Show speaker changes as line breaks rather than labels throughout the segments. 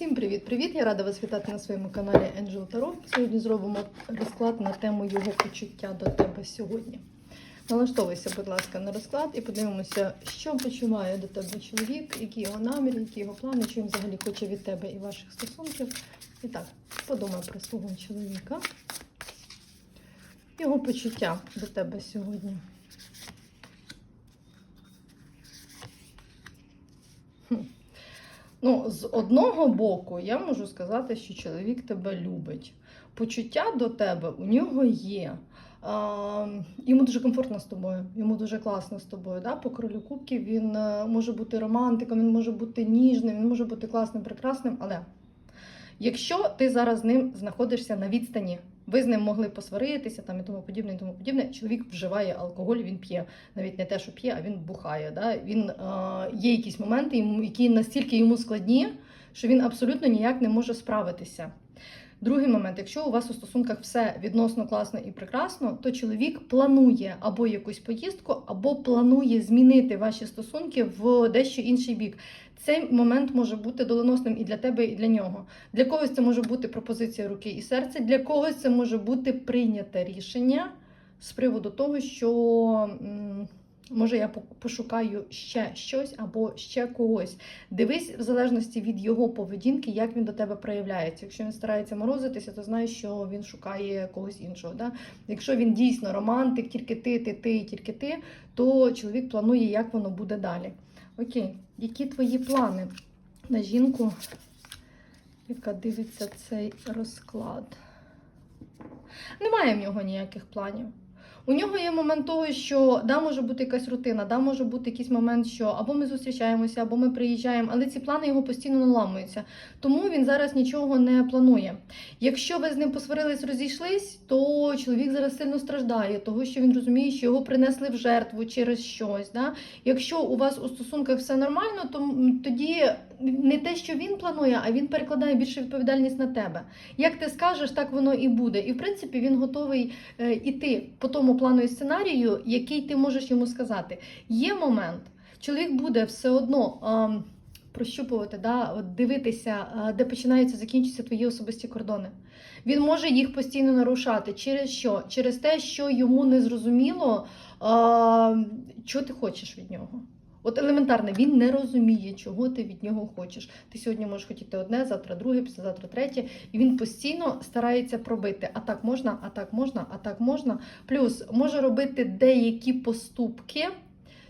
Всім привіт-привіт! Я рада вас вітати на своєму каналі Angel Tarot. Сьогодні зробимо розклад на тему його почуття до тебе сьогодні. Налаштовуйся, будь ласка, на розклад і подивимося, що почуває до тебе чоловік, які його наміри, які його плани, що він взагалі хоче від тебе і ваших стосунків. І так, подумай про свого чоловіка, його почуття до тебе сьогодні. Ну, з одного боку, я можу сказати, що чоловік тебе любить. Почуття до тебе у нього є. А, йому дуже комфортно з тобою, йому дуже класно з тобою. Да? По королю кубків він е, може бути романтиком, він може бути ніжним, він може бути класним, прекрасним. Але якщо ти зараз з ним знаходишся на відстані, ви з ним могли посваритися там і тому подібне, і тому подібне. Чоловік вживає алкоголь, він п'є. Навіть не те, що п'є, а він бухає. Да? Він, е, є якісь моменти, які настільки йому складні, що він абсолютно ніяк не може справитися. Другий момент, якщо у вас у стосунках все відносно класно і прекрасно, то чоловік планує або якусь поїздку, або планує змінити ваші стосунки в дещо інший бік. Цей момент може бути доленосним і для тебе, і для нього. Для когось це може бути пропозиція руки і серця, для когось це може бути прийняте рішення з приводу того, що може я пошукаю ще щось або ще когось. Дивись в залежності від його поведінки, як він до тебе проявляється. Якщо він старається морозитися, то знай, що він шукає когось іншого. Да? Якщо він дійсно романтик, тільки ти, ти, ти тільки ти, то чоловік планує, як воно буде далі. Окей, які твої плани на жінку, яка дивиться цей розклад? Немає в нього ніяких планів. У нього є момент того, що да, може бути якась рутина, да, може бути якийсь момент, що або ми зустрічаємося, або ми приїжджаємо, але ці плани його постійно наламуються. Тому він зараз нічого не планує. Якщо ви з ним посварились, розійшлись, то чоловік зараз сильно страждає, того що він розуміє, що його принесли в жертву через щось. Да? Якщо у вас у стосунках все нормально, то тоді не те, що він планує, а він перекладає більше відповідальність на тебе. Як ти скажеш, так воно і буде. І в принципі він готовий е, іти по тому плану і сценарію, який ти можеш йому сказати. Є момент, чоловік буде все одно. ем, Прощупувати, да, дивитися, е, де починаються, закінчуються твої особисті кордони. Він може їх постійно нарушати. Через що? Через те, що йому не зрозуміло, що ти хочеш від нього. От елементарно, він не розуміє, чого ти від нього хочеш. Ти сьогодні можеш хотіти одне, завтра друге, післязавтра третє, і він постійно старається пробити. А так можна, а так можна, а так можна. Плюс може робити деякі поступки,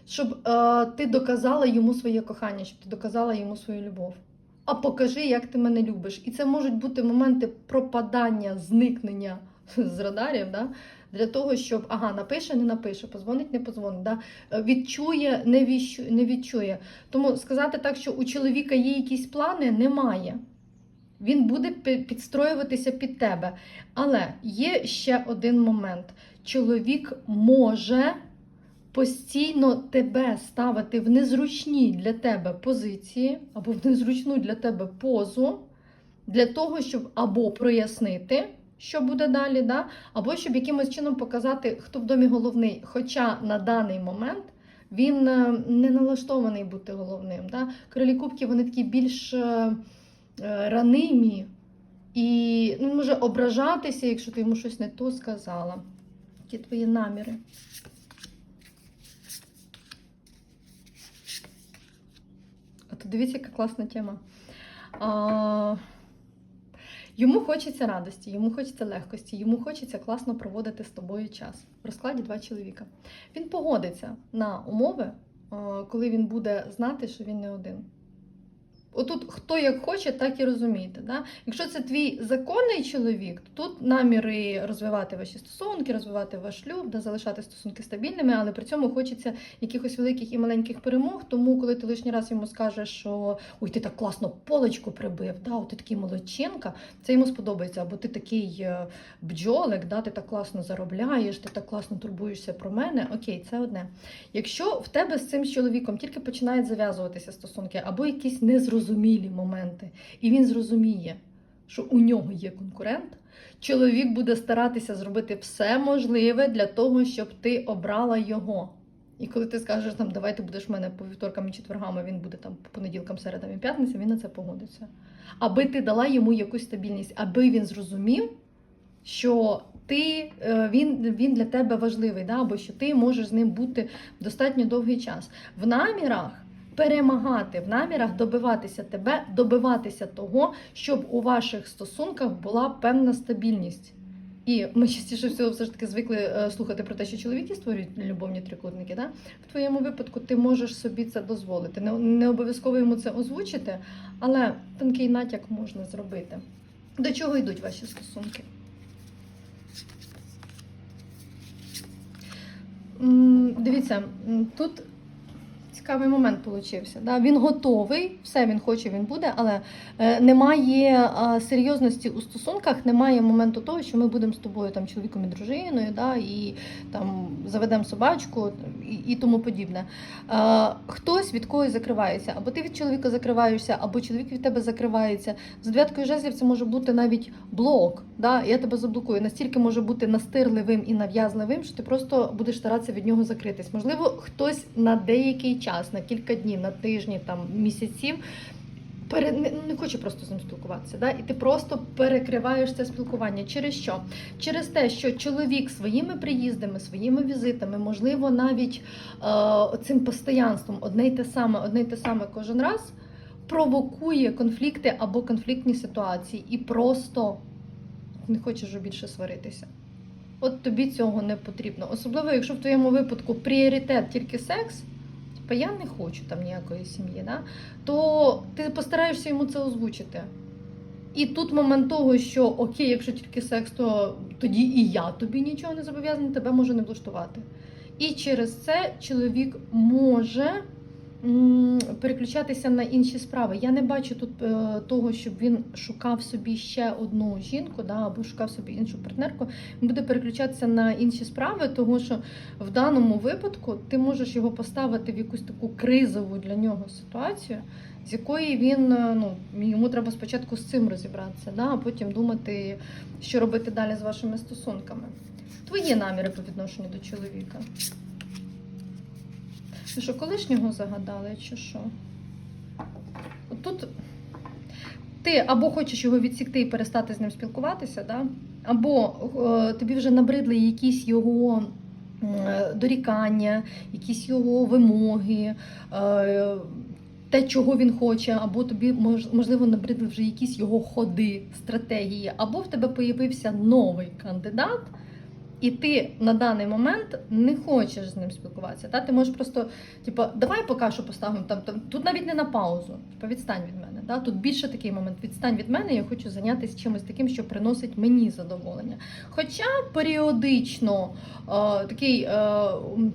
щоб е, ти доказала йому своє кохання, щоб ти доказала йому свою любов. А покажи, як ти мене любиш. І це можуть бути моменти пропадання, зникнення з радарів. Да? Для того, щоб ага, напише, не напише, позвонить, не позвонить, да? Е, відчує, не, віщу, не відчує. Тому сказати так, що у чоловіка є якісь плани, немає. Він буде підстроюватися під тебе. Але є ще один момент: чоловік може постійно тебе ставити в незручні для тебе позиції або в незручну для тебе позу, для того, щоб або прояснити, що буде далі, да? або щоб якимось чином показати, хто в домі головний. Хоча на даний момент він е, не налаштований бути головним. Да? Королі кубки вони такі більш е, е, ранимі і ну, може ображатися, якщо ти йому щось не то сказала. Які твої наміри? А то дивіться, яка класна тема. А, йому хочеться радості, йому хочеться легкості, йому хочеться класно проводити з тобою час. В розкладі два чоловіка. Він погодиться на умови, коли він буде знати, що він не один. Отут хто як хоче, так і розумієте. Да? Якщо це твій законний чоловік, то тут наміри розвивати ваші стосунки, розвивати ваш шлюб, да, залишати стосунки стабільними, але при цьому хочеться якихось великих і маленьких перемог. Тому, коли ти лишній раз йому скажеш, що ой, ти так класно полочку прибив, да, от ти такий молодчинка, це йому сподобається. Або ти такий е, бджолик, да, ти так класно заробляєш, ти так класно турбуєшся про мене. Окей, це одне. Якщо в тебе з цим чоловіком тільки починають зав'язуватися стосунки, або якісь незрозумілі моменти, і він зрозуміє, що у нього є конкурент, чоловік буде старатися зробити все можливе для того, щоб ти обрала його. І коли ти скажеш, там, давай ти будеш в мене по вівторкам і четвергам, він буде там по понеділкам, середам і п'ятницям, він на це погодиться. Аби ти дала йому якусь стабільність, аби він зрозумів, що ти, е, він, він для тебе важливий, да? або що ти можеш з ним бути достатньо довгий час. В намірах перемагати, в намірах добиватися тебе, добиватися того, щоб у ваших стосунках була певна стабільність. І ми частіше всього все ж таки звикли е, слухати про те, що чоловіки створюють любовні трикутники. Да? В твоєму випадку ти можеш собі це дозволити. Не, не обов'язково йому це озвучити, але тонкий натяк можна зробити. До чого йдуть ваші стосунки? Дивіться, тут цікавий момент получився. Да? Він готовий, все він хоче, він буде, але е, немає а, серйозності у стосунках, немає моменту того, що ми будемо з тобою там чоловіком і дружиною, да? і там заведемо собачку і, і тому подібне. Е, хтось від когось закривається, або ти від чоловіка закриваєшся, або чоловік від тебе закривається. З дев'яткою жезлів це може бути навіть блок. Да? Я тебе заблокую. Настільки може бути настирливим і нав'язливим, що ти просто будеш старатися від нього закритись. Можливо, хтось на деякий час, на кілька днів, на тижні, там місяців. Пере... Не, не хоче просто з ним спілкуватися, да? і ти просто перекриваєш це спілкування. Через що? Через те, що чоловік своїми приїздами, своїми візитами, можливо, навіть е, цим постоянством одне й те саме, одне й те саме кожен раз провокує конфлікти або конфліктні ситуації і просто не хочеш більше сваритися. От тобі цього не потрібно. Особливо, якщо в твоєму випадку пріоритет тільки секс, типа я не хочу там ніякої сім'ї, да? то ти постараєшся йому це озвучити. І тут момент того, що окей, якщо тільки секс, то тоді і я тобі нічого не зобов'язаний, тебе може не влаштувати. І через це чоловік може переключатися на інші справи. Я не бачу тут е, того, щоб він шукав собі ще одну жінку, да, або шукав собі іншу партнерку. Він буде переключатися на інші справи, тому що в даному випадку ти можеш його поставити в якусь таку кризову для нього ситуацію, з якої він е, ну йому треба спочатку з цим розібратися, да, а потім думати, що робити далі з вашими стосунками. Твої наміри по відношенню до чоловіка. Що, колишнього загадали, чи що? От Тут ти або хочеш його відсікти і перестати з ним спілкуватися, да? або е, тобі вже набридли якісь його е, дорікання, якісь його вимоги. Е, те, чого він хоче, або тобі можливо набридли вже якісь його ходи, стратегії, або в тебе появився новий кандидат, і ти на даний момент не хочеш з ним спілкуватися. Та? Ти можеш просто, типу, давай поки що поставимо там, там. Тут навіть не на паузу. Типу, відстань від мене. Та? Тут більше такий момент. Відстань від мене, я хочу зайнятися чимось таким, що приносить мені задоволення. Хоча періодично е, такий. Е, м,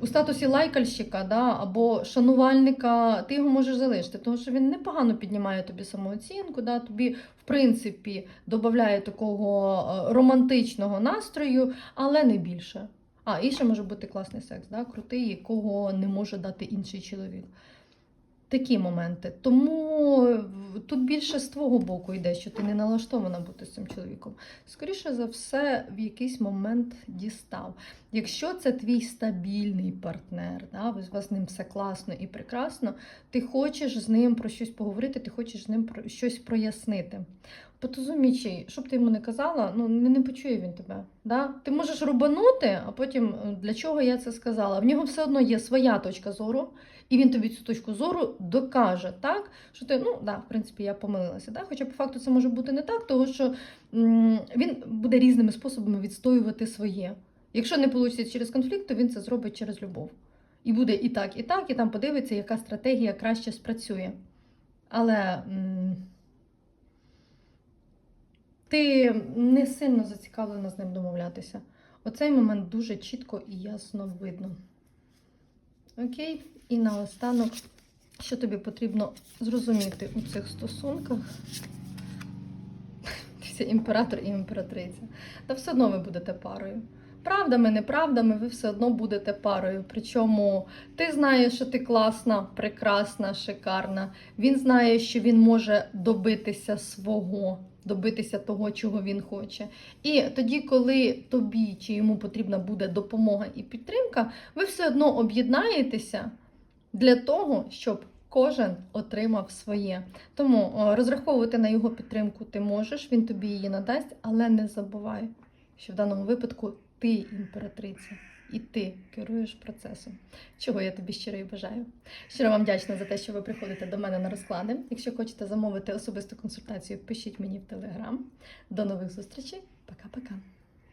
у статусі лайкальщика да, або шанувальника ти його можеш залишити, тому що він непогано піднімає тобі самооцінку, да, тобі, в принципі, додає такого е, романтичного настрою, але не більше. А, і ще може бути класний секс, да, крутий, якого не може дати інший чоловік. Такі моменти. Тому тут більше з твого боку йде, що ти не налаштована бути з цим чоловіком. Скоріше за все, в якийсь момент дістав. Якщо це твій стабільний партнер, да, у вас з ним все класно і прекрасно, ти хочеш з ним про щось поговорити, ти хочеш з ним про щось прояснити. Потозумічий, що б ти йому не казала, ну не, не почує він тебе. Да? Ти можеш рубанути, а потім е, для чого я це сказала? В нього все одно є своя точка зору, і він тобі цю точку зору докаже, так? Що ти, ну да, в принципі, я помилилася. Да? Хоча по факту це може бути не так, тому що він буде різними способами відстоювати своє. Якщо не вийде через конфлікт, то він це зробить через любов. І буде і так, і так, і там подивиться, яка стратегія краще спрацює. Але ти не сильно зацікавлена з ним домовлятися. Оцей момент дуже чітко і ясно видно. Окей, і наостанок, що тобі потрібно зрозуміти у цих стосунках. Це імператор і імператриця. Та все одно ви будете парою. Правдами, неправдами, ви все одно будете парою. Причому ти знаєш, що ти класна, прекрасна, шикарна. Він знає, що він може добитися свого добитися того, чого він хоче. І тоді, коли тобі чи йому потрібна буде допомога і підтримка, ви все одно об'єднаєтеся для того, щоб кожен отримав своє. Тому розраховувати на його підтримку ти можеш, він тобі її надасть, але не забувай, що в даному випадку ти імператриця. І ти керуєш процесом, чого я тобі щиро і бажаю. Щиро вам вдячна за те, що ви приходите до мене на розклади. Якщо хочете замовити особисту консультацію, пишіть мені в телеграм. До нових зустрічей. Пока-пока.